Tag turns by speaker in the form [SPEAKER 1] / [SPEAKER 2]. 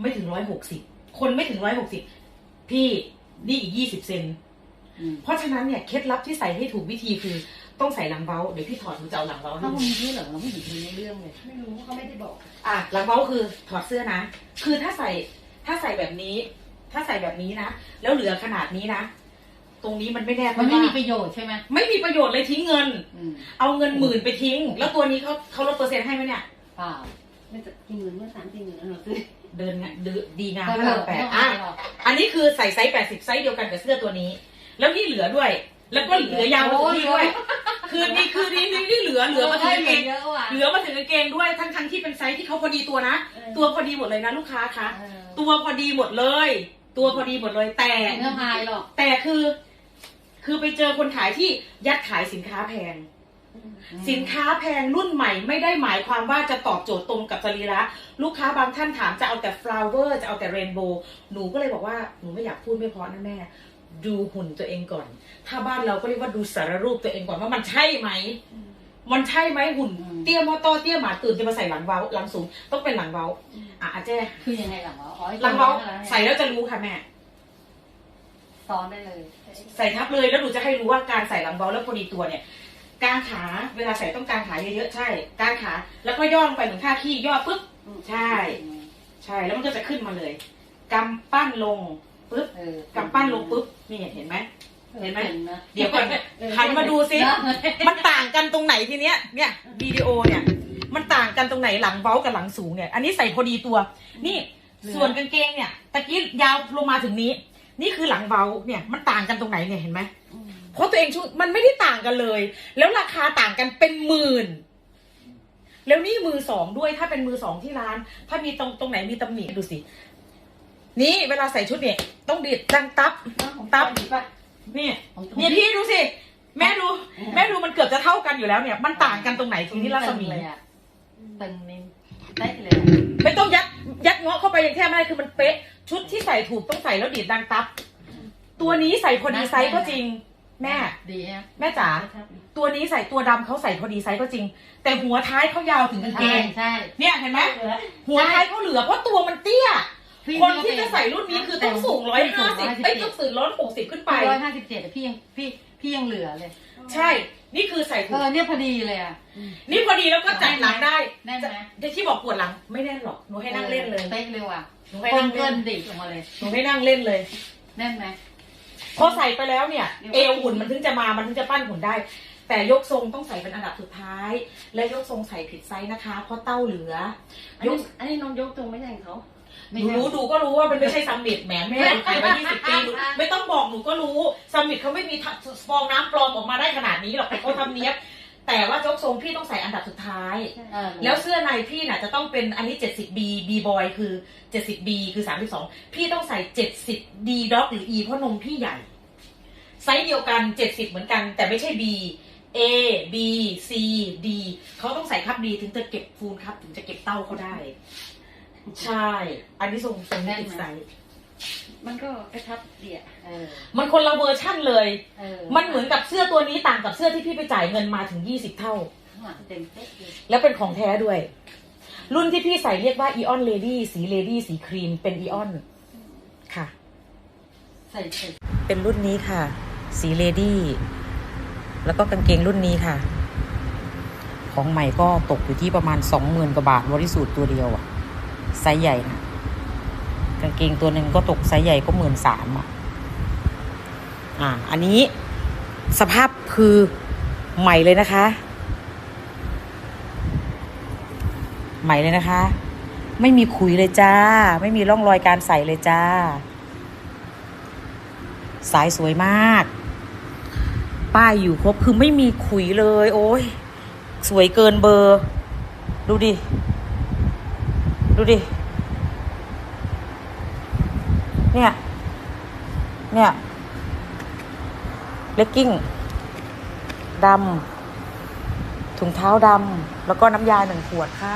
[SPEAKER 1] ไม่ถึงร้อยหกสิบคนไม่ถึงร้อยหกสิบพี่นี่อีกยี่สิบเซน
[SPEAKER 2] อืม
[SPEAKER 1] เพราะฉะนั้นเนี่ยเคล็ดลับที่ใส่ให้ถูกวิธีคือต้องใส่หลังเบ้าเดี๋ยวพี่ถอดหนูจะเอาหลังเบ้าให้
[SPEAKER 2] ถ้า
[SPEAKER 1] ดู
[SPEAKER 2] มันมีที่เหลืองเราไม่เห็นมีเรื่องเลย
[SPEAKER 3] ไม่รู้เขาไม่ได้บอก
[SPEAKER 1] อะหลังเบ้าคือถอดเสื้อนะ คือถ้าใส่ถ้าใส่แบบนี้ ถ้าใส่แบบนี้นะแล้วเหลือขนาดนี้นะตรงนี้มันไม่แน่
[SPEAKER 2] มันไม่มี
[SPEAKER 1] เพ
[SPEAKER 2] ป
[SPEAKER 1] ราะว่า
[SPEAKER 2] ระโยชน์ใช่ไหม
[SPEAKER 1] ไม่มีประโยชน์เลยทิ้งเงิน
[SPEAKER 2] อืม
[SPEAKER 1] เอาเงินหมื่นไปทิ้ง แล้วตัวนี้เขาเขาลดเปอร์เซ็นต์ให้ไหมเนี่ย
[SPEAKER 2] เปล่า
[SPEAKER 3] ไม่จะกินเงินเมื่อสามสี่หมื่นแล้วเราซื้อ
[SPEAKER 1] เดินงานดืดีงาม
[SPEAKER 2] ก็
[SPEAKER 1] พระ
[SPEAKER 2] เล
[SPEAKER 1] รายมแป
[SPEAKER 2] ไม่
[SPEAKER 1] ด
[SPEAKER 2] ต้อง
[SPEAKER 1] อะ
[SPEAKER 2] เอาหรอก
[SPEAKER 1] อันนี้คือใส่ไซส์แปดสิบไซส์เดียวกันกับเสื้อตัวนี้ แล้วนี่เหลือด้วย แล้วก็เหลือยาวมาถึงนี่ด้วย คือนี่คือนี่นี่นี่เหลือเหลือมาถึงกางเกง
[SPEAKER 2] เยอะว่ะ
[SPEAKER 1] เหลือมาถึงกางเกงด้วยทั้งทั้งที่เป็นไซส์ที่เขาพอดีตัวนะตัวพอดีหมดเลยนะลูกค้าคะ
[SPEAKER 2] เออ
[SPEAKER 1] ตัวพอดีหมดเลย ตัวพอดีหมดเลยแต่
[SPEAKER 2] ไม่ต้องอายหรอก
[SPEAKER 1] แต่คือ คือไปเจอคนขายที่ยัดขายสินค้าแพง สินค้าแพงรุ่นใหม่ไม่ได้หมายความว่าจะตอบโจทย์ตรงกับสรีระลูกค้าบางท่านถามจะเอาแต่ flower จะเอาแต่ rainbow หนูก็เลยบอกว่าหนูไม่อยากพูดไม่เพราะนะแม่ ดูหุ่นตัวเองก่อน ถ้าบ้านเราก็เรียกว่าดูสารรูปตัวเองก่อนว่ามันใช่ไหมมันใช่ไหมหุ่นเตี้ยมอตอเตี้ยหมาตื่นจะมาใส่หลังเว้าหลังสูงต้องเป็นหลังเว้าอะอาเจ้
[SPEAKER 2] คือยังไงหลังวะอ๋อไอ้
[SPEAKER 1] หลังเว้า
[SPEAKER 2] ตัวนั้น
[SPEAKER 1] ใส่แล้วจะรู้ค่ะแม่
[SPEAKER 2] ซ้อนได้เลย
[SPEAKER 1] ใส่ทับเลยแล้วหนูจะให้รู้ว่าการใส่หลังเบาแล้วพอดีตัวเนี่ย กางขาเวลาใส่ต้องกางขาเยอะๆใช่กางขาแล้วก็ย่อลงไปเหมือนท่าขี้ย่อปุ๊บใช่ ใช่แล้วมันก็จะขึ้นมาเลยกำปั้นลงปุ๊บ
[SPEAKER 2] เออกำ
[SPEAKER 1] ปั้นลงปุ๊บนี่เห็นไหมเห็นไหม
[SPEAKER 2] เห็นนะ
[SPEAKER 1] เดี๋ยวก่อนหันมาดูซิ
[SPEAKER 2] นะ
[SPEAKER 1] มันต่างกันตรงไหนทีเนี้ยเนี่ยวิดีโอเนี่ย มันต่างกันตรงไหนหลังเบ้ากับหลังสูงเนี่ย อันนี้ใส่พอดีตัว นี่ส่วนกางเกงเนี่ยตะกี้ยาวลงมาถึงนี้ นี่คือหลังเบ้าเนี่ยมันต่างกันตรงไหนเนี่ยเห็นไหม เพราะตัวเองชุดมันไม่ได้ต่างกันเลย แล้วราคาต่างกันเป็นหมื่น แล้วนี่มือสองด้วยถ้าเป็นมือสองที่ร้าน ถ้ามีตรงตรงไหนมีตำหนิดูสิ นี่เวลาใส่ชุดเนี่ย ต้องดีดดังตับตับนี่
[SPEAKER 2] ของตัว
[SPEAKER 1] เนี่ยพี่ดูสิ แม่ดู แม่ดูมันเกือบจะเท่ากันอยู่แล้วเนี่ย มันต่างกันตรงไหนทีนี้รัศมี
[SPEAKER 2] เลยอะตึงนี่ได้เลยอะ
[SPEAKER 1] ไม่ต้องยัดยัดเงาะเข้าไปอย่างแค่ไม่ได้คือมันเป๊ะ ชุดที่ใส่ถูกต้องใส่แล้วดีดดังตับ ตัวนี้ใส่พอดีไซส์ก็จริง แม่
[SPEAKER 2] ดีฮะ
[SPEAKER 1] แม่จ๋าตัวนี้ใส่ตัวดำเขาใส่พอดีไซส์ก็จริง แต่หัวท้ายเขายาวถึงกางเก
[SPEAKER 2] ใช่
[SPEAKER 1] ง
[SPEAKER 2] ใช่
[SPEAKER 1] เนี่ยเห็นไหมหัวท้ายเขาเหลือเพราะตัวมันเตี้ย
[SPEAKER 2] พี่
[SPEAKER 1] คนที่จะใส่รุ่นนี้คือต้องสูงร้อยห้าสิบไอ้ยต้องสูงร้อยหกสิบขึ้นไป
[SPEAKER 2] ร้อยห้าสิบเจ็ดพี่ยังพี่พี่ยังเหลือเลย
[SPEAKER 1] ใช่ นี่คือใส่
[SPEAKER 2] เอ
[SPEAKER 1] ถูก
[SPEAKER 2] อเนี่ยพอดีเลยอะ
[SPEAKER 1] นี่พอดีแล้วก็ใจหลังได้
[SPEAKER 2] แน่นไหม
[SPEAKER 1] จะที่บอกปวดหลังไม่แน่นหรอกหนูให้นั่งเล่นเลย
[SPEAKER 2] เป๊ะเลยว่ะ
[SPEAKER 1] หนูให้
[SPEAKER 2] เพิ่
[SPEAKER 1] นั่
[SPEAKER 2] ม
[SPEAKER 1] ง
[SPEAKER 2] เกิ
[SPEAKER 1] เล่น
[SPEAKER 2] นดิบออกมาเลย
[SPEAKER 1] หนูให้นั่งเล่นเลย
[SPEAKER 2] แน่นไหม
[SPEAKER 1] พอใส่ไปแล้วเนี่ย เอวหุ่นมันถึงจะมา มันถึงจะปั้นหุ่นได้ แต่ยกทรงต้องใส่เป็นอันดับสุดท้าย และยกทรงใส่ผิดไซส์นะคะ เพราะเต้าเหลือ
[SPEAKER 3] อันนี้อันนี้น้องยกตรงไม่ใช่ของเขา
[SPEAKER 1] หนูรู้ดูก็รู้ว่ามันไม่ใช่ซัมมิตแหมแม่หนูขายมา20ปีหนูไม่ต้องบอกหนูก็รู้ซัมมิตเขาไม่มีฟองน้ำปลอมออกมาได้ขนาดนี้หรอกแต่เขาทำเนี้ยบ แต่ว่ายกทรงพี่ต้องใส่อันดับสุดท้าย
[SPEAKER 2] เออ
[SPEAKER 1] แล้วเสื้อในพี่น่ะจะต้องเป็นอันนี้ 70B B boy คือ 70B คือ 32 พี่ต้องใส่ 70 D dog หรือ E เพราะนมพี่ใหญ่ ไซส์เดียวกัน 70 เหมือนกัน แต่ไม่ใช่ B A B C D เขาต้องใส่คับ D ถึงจะเก็บฟูนครับ ถึงจะเก็บเต้าเขาได้ ใช่ อันนี้ทรงทรงนี้ติดไซส์
[SPEAKER 3] มันก็กระชับเดีย
[SPEAKER 2] เออ
[SPEAKER 1] มันคนละเวอร์ชั่นเลย
[SPEAKER 2] เออ
[SPEAKER 1] มันเหมือนกับเสื้อตัวนี้ต่างกับเสื้อที่พี่ไปจ่ายเงินมาถึง20เท่า
[SPEAKER 2] ข้างหลังเต็มเป๊ะเลย
[SPEAKER 1] แล้วเป็นของแท้ด้วย รุ่นที่พี่ใส่เรียกว่า Eon Lady สีเลดี้สีครีมเป็น Eon ค่ะ
[SPEAKER 2] ใส่ใส่
[SPEAKER 1] เป็นรุ่นนี้ค่ะ สีเลดี้ แล้วก็กางเกงรุ่นนี้ค่ะ ของใหม่ก็ตกอยู่ที่ประมาณสองหมื่นกว่าบาทบริสูทตัวเดียวอะไซส์ใหญ่นะ กางเกงตัวหนึ่งก็ตกไซส์ใหญ่ก็หมื่นสามอะ อ่า อันนี้สภาพคือใหม่เลยนะคะ ใหม่เลยนะคะ ไม่มีขุยเลยจ้า ไม่มีร่องรอยการใส่เลยจ้า สายสวยมาก ป้ายอยู่ครบคือไม่มีขุยเลย โอ้ยสวยเกินเบอร์ ดูดิ ดูดิ เนี่ย เนี่ยเลกกิ้งดำถุงเท้าดำแล้วก็น้ำยาหนึ่งขวดค่ะ